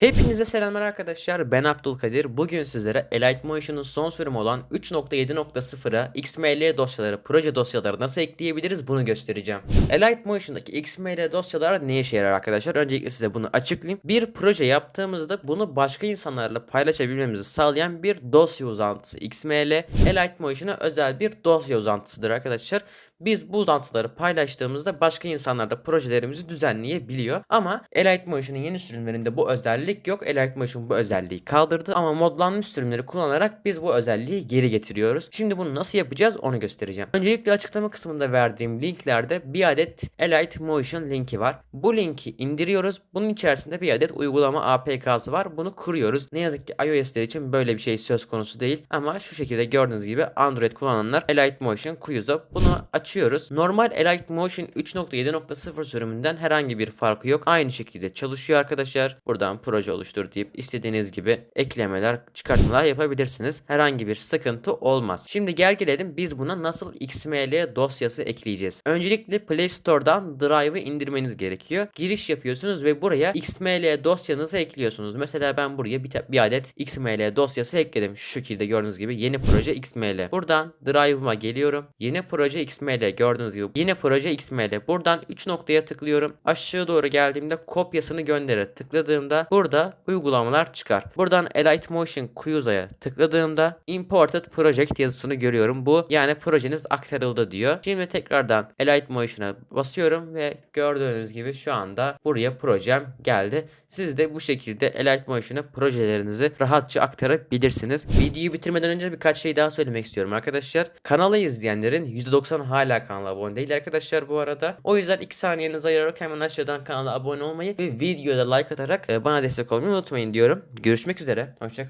Hepinize selamlar arkadaşlar. Ben Abdülkadir. Bugün sizlere Elite Motion'un son sürümü olan 3.7.0'a XML dosyaları, proje dosyaları nasıl ekleyebiliriz bunu göstereceğim. Elite Motion'daki XML dosyalar ne işe yarar arkadaşlar? Öncelikle size bunu açıklayayım. Bir proje yaptığımızda bunu başka insanlarla paylaşabilmemizi sağlayan bir dosya uzantısı. XML Elite Motion'a özel bir dosya uzantısıdır arkadaşlar. Biz bu uzantıları paylaştığımızda başka insanlar da projelerimizi düzenleyebiliyor. Ama Elite Motion'un yeni sürümlerinde bu özellik yok. Elite Motion bu özelliği kaldırdı ama modlanmış sürümleri kullanarak biz bu özelliği geri getiriyoruz. Şimdi bunu nasıl yapacağız onu göstereceğim. Öncelikle açıklama kısmında verdiğim linklerde bir adet Elite Motion linki var. Bu linki indiriyoruz. Bunun içerisinde bir adet uygulama APK'sı var. Bunu kuruyoruz. Ne yazık ki iOS'ler için böyle bir şey söz konusu değil. Ama şu şekilde gördüğünüz gibi Android kullananlar Elite Motion Quizzo bunu açıyoruz. Normal Elite Motion 3.7.0 sürümünden herhangi bir farkı yok. Aynı şekilde çalışıyor arkadaşlar. Buradan proje oluştur deyip istediğiniz gibi eklemeler, çıkartmalar yapabilirsiniz. Herhangi bir sıkıntı olmaz. Şimdi gel gelelim biz buna nasıl XML dosyası ekleyeceğiz. Öncelikle Play Store'dan Drive'ı indirmeniz gerekiyor. Giriş yapıyorsunuz ve buraya XML dosyanızı ekliyorsunuz. Mesela ben buraya bir, bir adet XML dosyası ekledim. Şu şekilde gördüğünüz gibi yeni proje XML. Buradan Drive'ıma geliyorum. Yeni proje XML gördüğünüz gibi. Yeni proje XML. Buradan 3 noktaya tıklıyorum. Aşağı doğru geldiğimde kopyasını göndere tıkladığımda burada uygulamalar çıkar. Buradan Elite Motion Quizzo'ya tıkladığımda Imported Project yazısını görüyorum. Bu yani projeniz aktarıldı diyor. Şimdi tekrardan Elite Motion'a basıyorum ve gördüğünüz gibi şu anda buraya projem geldi. Siz de bu şekilde Elite Motion'a projelerinizi rahatça aktarabilirsiniz. Videoyu bitirmeden önce birkaç şey daha söylemek istiyorum arkadaşlar. Kanalı izleyenlerin %90 hala kanala abone değil arkadaşlar bu arada. O yüzden 2 saniyenizi ayırarak hemen aşağıdan kanala abone olmayı ve videoda like atarak e, bana destek olmayı unutmayın diyorum. Görüşmek üzere. Hoşçakalın.